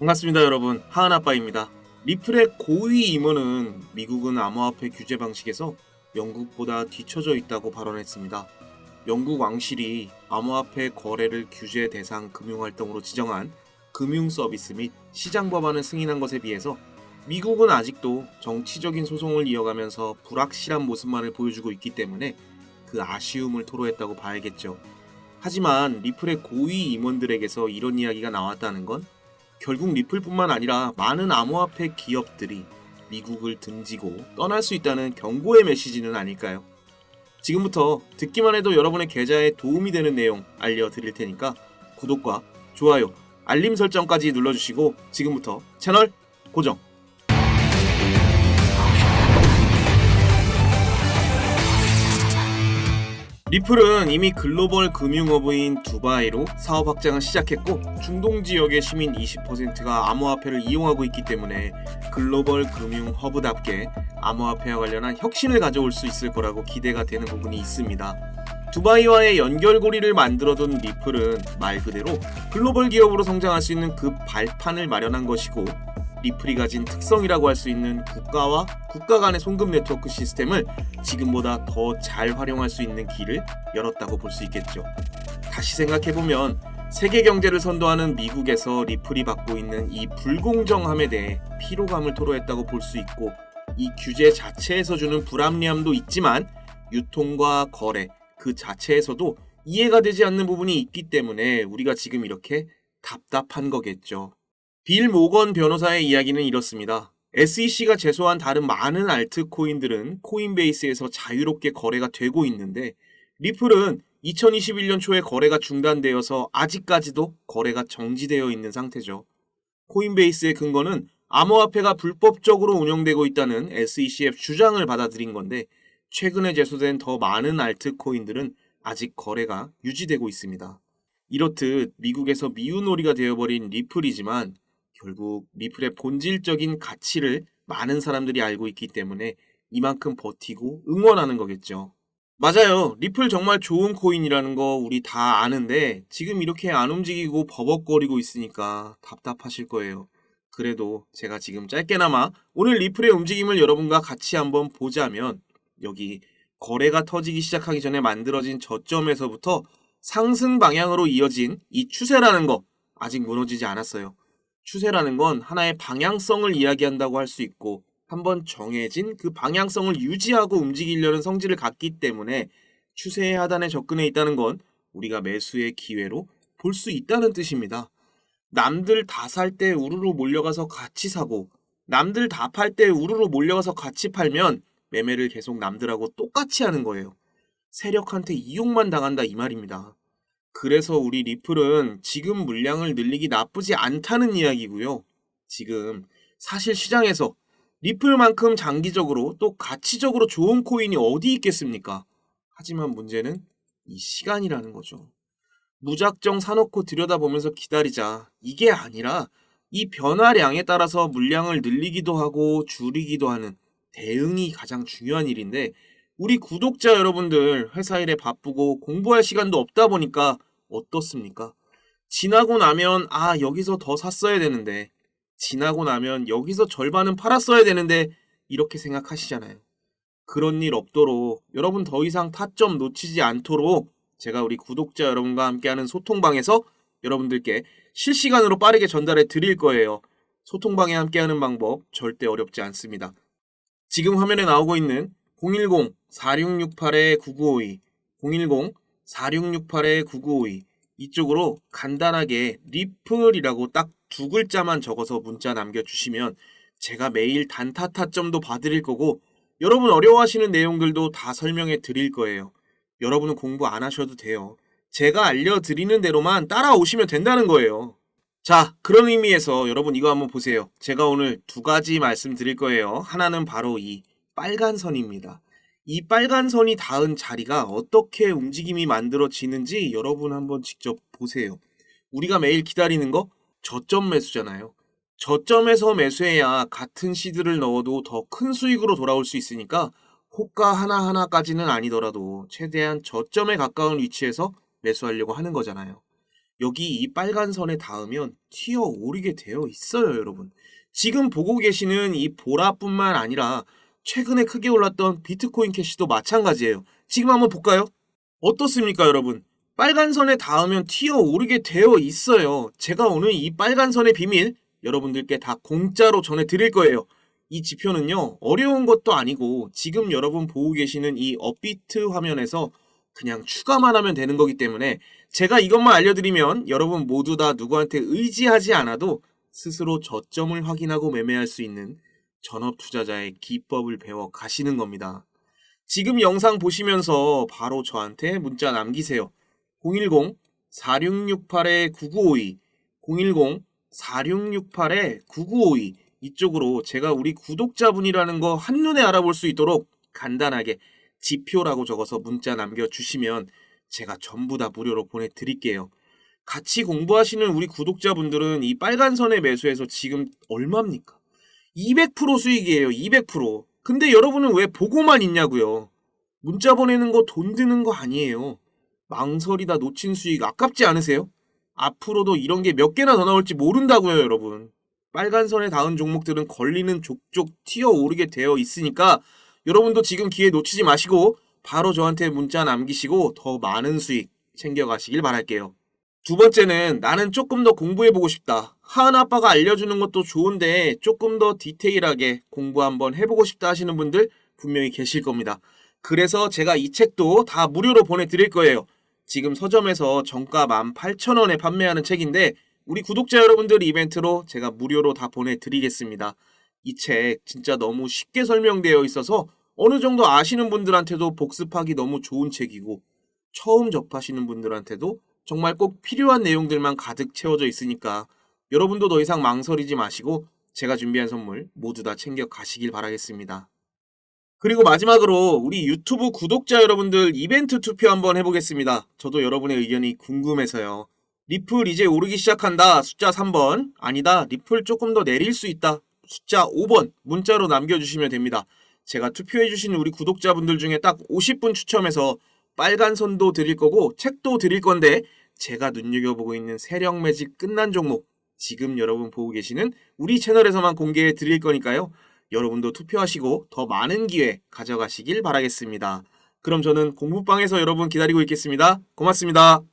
반갑습니다 여러분. 하은아빠입니다. 리플의 고위 임원은 미국은 암호화폐 규제 방식에서 영국보다 뒤처져 있다고 발언했습니다. 영국 왕실이 암호화폐 거래를 규제 대상 금융활동으로 지정한 금융 서비스 및 시장 법안을 승인한 것에 비해서 미국은 아직도 정치적인 소송을 이어가면서 불확실한 모습만을 보여주고 있기 때문에 그 아쉬움을 토로했다고 봐야겠죠. 하지만 리플의 고위 임원들에게서 이런 이야기가 나왔다는 건 결국 리플뿐만 아니라 많은 암호화폐 기업들이 미국을 등지고 떠날 수 있다는 경고의 메시지는 아닐까요? 지금부터 듣기만 해도 여러분의 계좌에 도움이 되는 내용 알려드릴 테니까 구독과 좋아요, 알림 설정까지 눌러주시고 지금부터 채널 고정! 리플은 이미 글로벌 금융허브인 두바이로 사업 확장을 시작했고 중동 지역의 시민 20%가 암호화폐를 이용하고 있기 때문에 글로벌 금융 허브답게 암호화폐와 관련한 혁신을 가져올 수 있을 거라고 기대가 되는 부분이 있습니다. 두바이와의 연결고리를 만들어둔 리플은 말 그대로 글로벌 기업으로 성장할 수 있는 그 발판을 마련한 것이고 리플이 가진 특성이라고 할 수 있는 국가와 국가 간의 송금 네트워크 시스템을 지금보다 더 잘 활용할 수 있는 길을 열었다고 볼 수 있겠죠. 다시 생각해보면 세계 경제를 선도하는 미국에서 리플이 받고 있는 이 불공정함에 대해 피로감을 토로했다고 볼 수 있고 이 규제 자체에서 주는 불합리함도 있지만 유통과 거래 그 자체에서도 이해가 되지 않는 부분이 있기 때문에 우리가 지금 이렇게 답답한 거겠죠. 빌 모건 변호사의 이야기는 이렇습니다. SEC가 제소한 다른 많은 알트코인들은 코인베이스에서 자유롭게 거래가 되고 있는데 리플은 2021년 초에 거래가 중단되어서 아직까지도 거래가 정지되어 있는 상태죠. 코인베이스의 근거는 암호화폐가 불법적으로 운영되고 있다는 SEC의 주장을 받아들인 건데 최근에 제소된 더 많은 알트코인들은 아직 거래가 유지되고 있습니다. 이렇듯 미국에서 미운 놀이가 되어버린 리플이지만 결국 리플의 본질적인 가치를 많은 사람들이 알고 있기 때문에 이만큼 버티고 응원하는 거겠죠. 맞아요. 리플 정말 좋은 코인이라는 거 우리 다 아는데 지금 이렇게 안 움직이고 버벅거리고 있으니까 답답하실 거예요. 그래도 제가 지금 짧게나마 오늘 리플의 움직임을 여러분과 같이 한번 보자면 여기 거래가 터지기 시작하기 전에 만들어진 저점에서부터 상승 방향으로 이어진 이 추세라는 거 아직 무너지지 않았어요. 추세라는 건 하나의 방향성을 이야기한다고 할 수 있고 한번 정해진 그 방향성을 유지하고 움직이려는 성질을 갖기 때문에 추세의 하단에 접근해 있다는 건 우리가 매수의 기회로 볼 수 있다는 뜻입니다. 남들 다 살 때 우르르 몰려가서 같이 사고 남들 다 팔 때 우르르 몰려가서 같이 팔면 매매를 계속 남들하고 똑같이 하는 거예요. 세력한테 이용만 당한다 이 말입니다. 그래서 우리 리플은 지금 물량을 늘리기 나쁘지 않다는 이야기고요. 지금 사실 시장에서 리플만큼 장기적으로 또 가치적으로 좋은 코인이 어디 있겠습니까? 하지만 문제는 이 시간이라는 거죠. 무작정 사놓고 들여다보면서 기다리자. 이게 아니라 이 변화량에 따라서 물량을 늘리기도 하고 줄이기도 하는 대응이 가장 중요한 일인데 우리 구독자 여러분들 회사 일에 바쁘고 공부할 시간도 없다 보니까 어떻습니까? 지나고 나면 아 여기서 더 샀어야 되는데 지나고 나면 여기서 절반은 팔았어야 되는데 이렇게 생각하시잖아요. 그런 일 없도록 여러분 더 이상 타점 놓치지 않도록 제가 우리 구독자 여러분과 함께하는 소통방에서 여러분들께 실시간으로 빠르게 전달해 드릴 거예요. 소통방에 함께하는 방법 절대 어렵지 않습니다. 지금 화면에 나오고 있는 010-4668-9952, 010-4668-9952 이쪽으로 간단하게 리플이라고 딱 두 글자만 적어서 문자 남겨주시면 제가 매일 단타 타점도 봐드릴 거고 여러분 어려워하시는 내용들도 다 설명해 드릴 거예요. 여러분은 공부 안 하셔도 돼요. 제가 알려드리는 대로만 따라오시면 된다는 거예요. 자, 그런 의미에서 여러분 이거 한번 보세요. 제가 오늘 두 가지 말씀드릴 거예요. 하나는 바로 이 빨간 선입니다. 이 빨간 선이 닿은 자리가 어떻게 움직임이 만들어지는지 여러분 한번 직접 보세요. 우리가 매일 기다리는 거 저점 매수잖아요. 저점에서 매수해야 같은 시드를 넣어도 더 큰 수익으로 돌아올 수 있으니까 호가 하나하나까지는 아니더라도 최대한 저점에 가까운 위치에서 매수하려고 하는 거잖아요. 여기 이 빨간 선에 닿으면 튀어 오르게 되어 있어요, 여러분. 지금 보고 계시는 이 보라뿐만 아니라 최근에 크게 올랐던 비트코인 캐시도 마찬가지예요. 지금 한번 볼까요? 어떻습니까, 여러분? 빨간 선에 닿으면 튀어 오르게 되어 있어요. 제가 오늘 이 빨간 선의 비밀 여러분들께 다 공짜로 전해 드릴 거예요. 이 지표는요, 어려운 것도 아니고 지금 여러분 보고 계시는 이 업비트 화면에서 그냥 추가만 하면 되는 거기 때문에 제가 이것만 알려드리면 여러분 모두 다 누구한테 의지하지 않아도 스스로 저점을 확인하고 매매할 수 있는 전업 투자자의 기법을 배워 가시는 겁니다. 지금 영상 보시면서 바로 저한테 문자 남기세요. 010-4668-9952, 010-4668-9952 이쪽으로 제가 우리 구독자분이라는 거 한눈에 알아볼 수 있도록 간단하게 지표라고 적어서 문자 남겨주시면 제가 전부 다 무료로 보내드릴게요. 같이 공부하시는 우리 구독자분들은 이 빨간 선의 매수에서 지금 얼마입니까? 200% 수익이에요. 200%. 근데 여러분은 왜 보고만 있냐고요? 문자 보내는 거 돈 드는 거 아니에요. 망설이다 놓친 수익 아깝지 않으세요? 앞으로도 이런 게 몇 개나 더 나올지 모른다고요, 여러분. 빨간 선에 닿은 종목들은 걸리는 족족 튀어 오르게 되어 있으니까 여러분도 지금 기회 놓치지 마시고 바로 저한테 문자 남기시고 더 많은 수익 챙겨가시길 바랄게요. 두 번째는 나는 조금 더 공부해보고 싶다. 하은 아빠가 알려주는 것도 좋은데 조금 더 디테일하게 공부 한번 해보고 싶다 하시는 분들 분명히 계실 겁니다. 그래서 제가 이 책도 다 무료로 보내드릴 거예요. 지금 서점에서 정가 18,000원에 판매하는 책인데 우리 구독자 여러분들 이벤트로 제가 무료로 다 보내드리겠습니다. 이 책 진짜 너무 쉽게 설명되어 있어서 어느 정도 아시는 분들한테도 복습하기 너무 좋은 책이고 처음 접하시는 분들한테도 정말 꼭 필요한 내용들만 가득 채워져 있으니까 여러분도 더 이상 망설이지 마시고 제가 준비한 선물 모두 다 챙겨 가시길 바라겠습니다. 그리고 마지막으로 우리 유튜브 구독자 여러분들 이벤트 투표 한번 해보겠습니다. 저도 여러분의 의견이 궁금해서요. 리플 이제 오르기 시작한다. 숫자 3번. 아니다. 리플 조금 더 내릴 수 있다. 숫자 5번. 문자로 남겨주시면 됩니다. 제가 투표해주신 우리 구독자분들 중에 딱 50분 추첨해서 빨간 선도 드릴 거고 책도 드릴 건데 제가 눈여겨보고 있는 세력 매직 끝난 종목 지금 여러분 보고 계시는 우리 채널에서만 공개해 드릴 거니까요. 여러분도 투표하시고 더 많은 기회 가져가시길 바라겠습니다. 그럼 저는 공부방에서 여러분 기다리고 있겠습니다. 고맙습니다.